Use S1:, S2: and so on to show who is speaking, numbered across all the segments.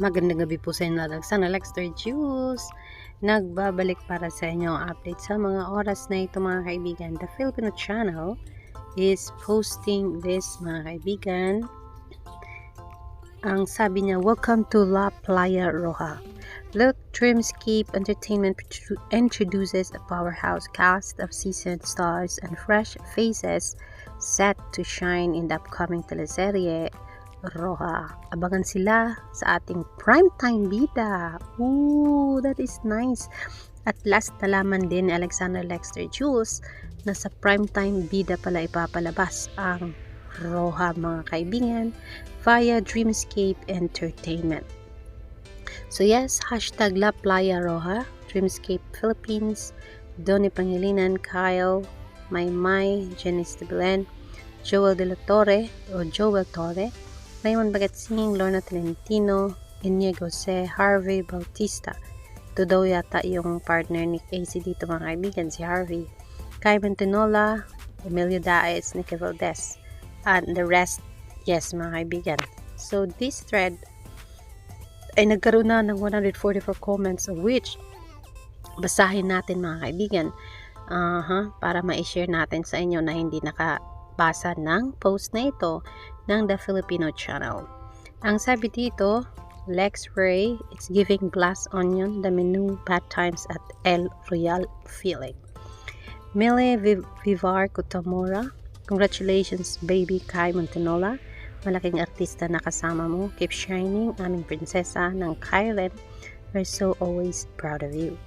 S1: Magandang gabi po sa inyo lahat. Sana Lexter Juice. Nagbabalik para sa inyo ang update sa mga oras na ito mga kaibigan. The Filipino channel is posting this mga kaibigan. Ang sabi niya, Welcome to La Playa Roja. Look, Dreamscape Entertainment introduces a powerhouse cast of seasoned stars and fresh faces set to shine in the upcoming teleserye Roja. Abangan sila sa ating primetime bida. Ooh, that is nice. At last, nalaman din ni Alexander Lexter Jules na sa primetime bida pala ipapalabas ang Roja mga kaibigan via Dreamscape Entertainment. So yes, hashtag La Playa Roja, Dreamscape Philippines, Donnie Pangilinan, Kyle, Maymay, Janice de Joel de la Torre o Joel Torre, Raymond Bagatsing, Lorna Tolentino, Inigo C. Harvey Bautista. Ito daw yata yung partner ni AC dito mga kaibigan, si Harvey. Kai Tinola, Emilio Daes, Nicky Valdez. And the rest, yes mga kaibigan. So this thread ay nagkaroon na ng 144 comments of which basahin natin mga kaibigan uh-huh, para ma-share natin sa inyo na hindi nakabasa ng post na ito ng The Filipino Channel. Ang sabi dito, Lex Ray, it's giving glass onion the menu bad times at El Royal feeling. Mile Vivar Kutamora, congratulations baby Kai Montenola. Malaking artista na kasama mo. Keep shining, aming prinsesa ng Kylen. We're so always proud of you.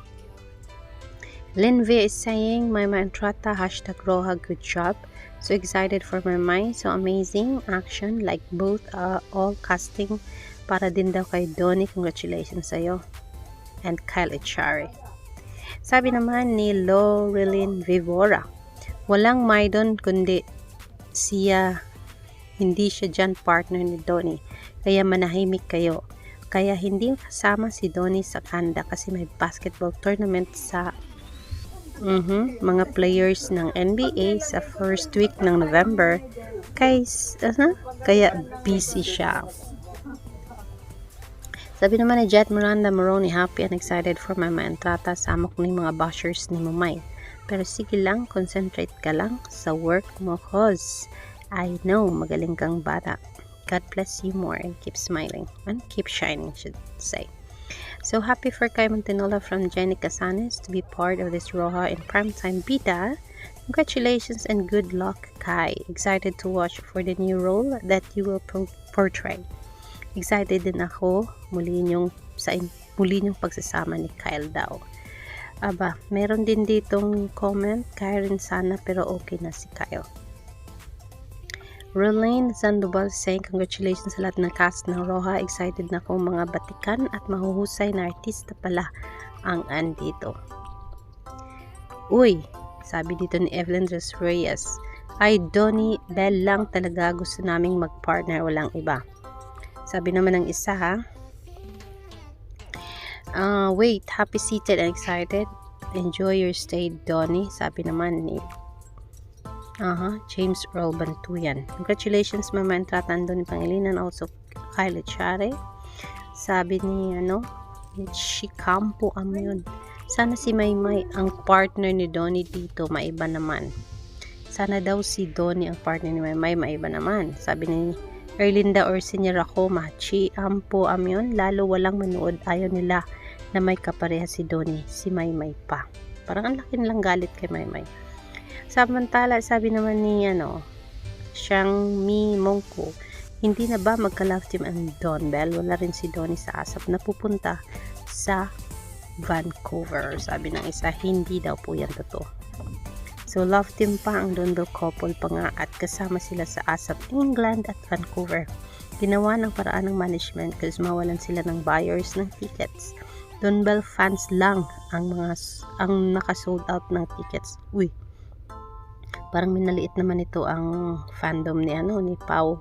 S1: Linvi is saying, my mantrata, hashtag Roha, good job. So excited for my mind. So amazing action like both uh, all casting para din daw kay Donnie. Congratulations sa'yo. And Kyle Echari. Sabi naman ni Laurelyn Vivora, walang Maidon kundi siya hindi siya dyan partner ni Donnie. Kaya manahimik kayo. Kaya hindi kasama si Donnie sa kanda kasi may basketball tournament sa mm-hmm, mga players ng NBA sa first week ng November. Kay, uh, kaya busy siya. Sabi naman ni Jet Miranda Moroni, happy and excited for my entrata sa amok ni mga bashers ni Mumay. Pero sige lang, concentrate ka lang sa work mo, cause I know magaling kang bata. God bless you more and keep smiling and keep shining, should say. So happy for Kai Montenola from Jenny Casanes to be part of this Roja in primetime beta. Congratulations and good luck, Kai. Excited to watch for the new role that you will portray. Excited din ako muli yung sa muli yung pagsasama ni Kyle daw. Aba, meron din ditong comment, Kyle sana pero okay na si Kyle. Rolane Sandoval saying congratulations sa lahat ng cast ng Roja. Excited na akong mga batikan at mahuhusay na artista pala ang andito. Uy, sabi dito ni Evelyn Res Reyes, ay Donnie Bell lang talaga gusto naming mag-partner, walang iba. Sabi naman ng isa ha, uh, wait, happy seated and excited. Enjoy your stay, Donnie. Sabi naman ni Aha, James Earl Bantuyan. Congratulations, Mama Entratan doon ni Pangilinan. Also, Kyle Chare. Sabi ni, ano, Shikampo am yun. Sana si Maymay ang partner ni Donnie dito, maiba naman. Sana daw si Donnie ang partner ni Maymay, maiba naman. Sabi ni Erlinda or Senior Racoma, Chi Ampo am yun. Lalo walang manood, ayaw nila na may kapareha si Donnie, si Maymay pa. Parang ang laki nilang galit kay Maymay. Samantala, sabi naman ni ano, Shang Mi Mongko, hindi na ba magka-love team ang Don Bell? Wala rin si Donnie sa asap na pupunta sa Vancouver. Sabi ng isa, hindi daw po yan totoo. So, love team pa ang Don Bell couple pa nga at kasama sila sa ASAP England at Vancouver. Ginawa ng paraan ng management kasi mawalan sila ng buyers ng tickets. Don Bell fans lang ang mga ang naka-sold out ng tickets. Uy, parang minaliit naman ito ang fandom ni ano ni Pau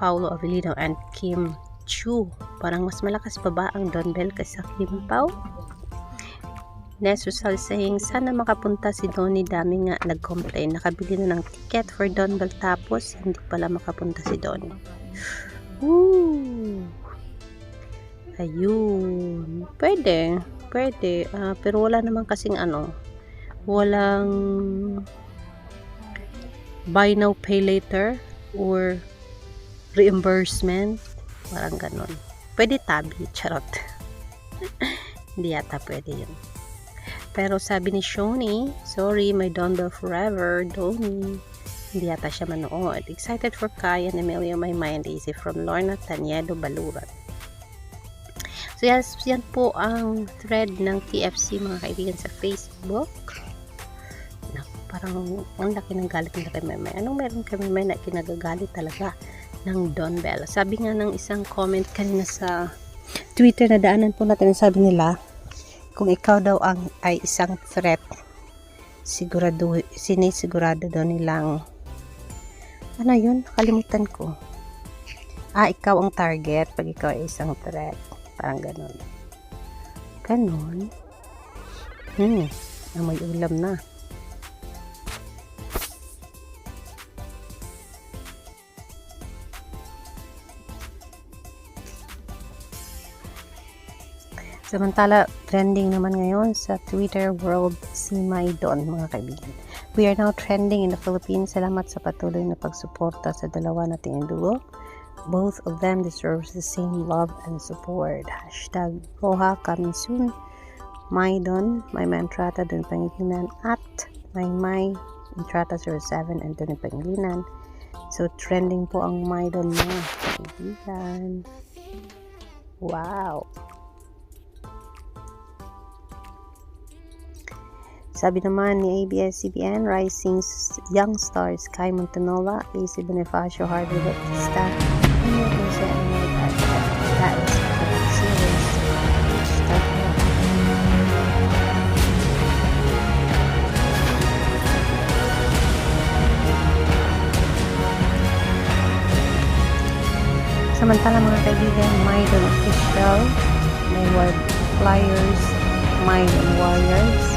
S1: Paulo Avellino and Kim Chu parang mas malakas pa ba ang Don Bell kaysa Kim Pau Nesusal saying sana makapunta si Donnie dami nga nag-complain nakabili na ng ticket for Don Bell tapos hindi pala makapunta si Donnie Woo! Ayun. Pwede. Pwede. Ah, pero wala naman kasing ano. Walang buy now, pay later or reimbursement. Parang ganun. Pwede tabi. Charot. Hindi yata pwede yun. Pero sabi ni Shoni, sorry, my Donbell forever, Doni. Hindi yata siya manood. Excited for Kai and Emilio, my mind easy from Lorna Taniedo Baluran. So yes, yan po ang thread ng TFC mga kaibigan sa Facebook. Parang ang laki ng galit nila kay Memay. Anong meron kay Memay na kinagagalit talaga ng Don Bell? Sabi nga ng isang comment kanina sa Twitter na daanan po natin, sabi nila, kung ikaw daw ang ay isang threat, sigurado, sinisigurado daw nilang, ano yun? Kalimutan ko. Ah, ikaw ang target pag ikaw ay isang threat. Parang ganun. Ganun? Hmm, amoy ulam na. Samantala, trending naman ngayon sa Twitter world si Maidon, mga kaibigan. We are now trending in the Philippines. Salamat sa patuloy na pagsuporta sa dalawa nating duo. Both of them deserves the same love and support. Hashtag Roha coming soon. Maidon, my Entrata Dun Pangilinan at my my Entrata 07 and Dun Pangilinan. So, trending po ang Maidon mo, kaibigan. Wow! Sabi naman ni ABS-CBN, Rising Young Stars, Kai Montanola, AC Bonifacio, Harvey Bautista, Emil Jose America, that is. Samantala mga kaibigan, Maidon Official, may flyers, Maidon Warriors,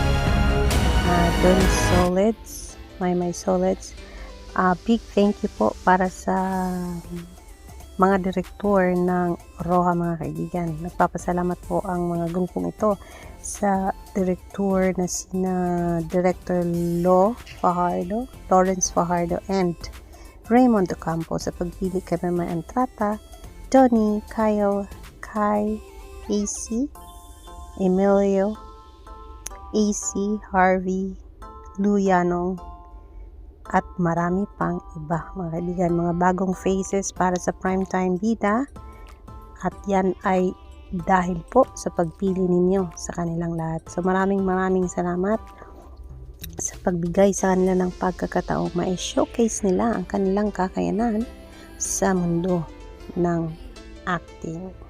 S1: uh, Don Solids, my my Solids. Uh, big thank you po para sa mga direktor ng Roha mga kaibigan. Nagpapasalamat po ang mga grupong ito sa direktor na sina Director Lo Fajardo, Lawrence Fajardo, and Raymond Ocampo sa pagpili kay Mama Entrata, Donnie, Kyle, Kai, AC, Emilio, AC, Harvey, Luyanong, at marami pang iba mga kaibigan, mga bagong faces para sa primetime bida at yan ay dahil po sa pagpili ninyo sa kanilang lahat. So maraming maraming salamat sa pagbigay sa kanila ng pagkakataong ma-showcase nila ang kanilang kakayanan sa mundo ng acting.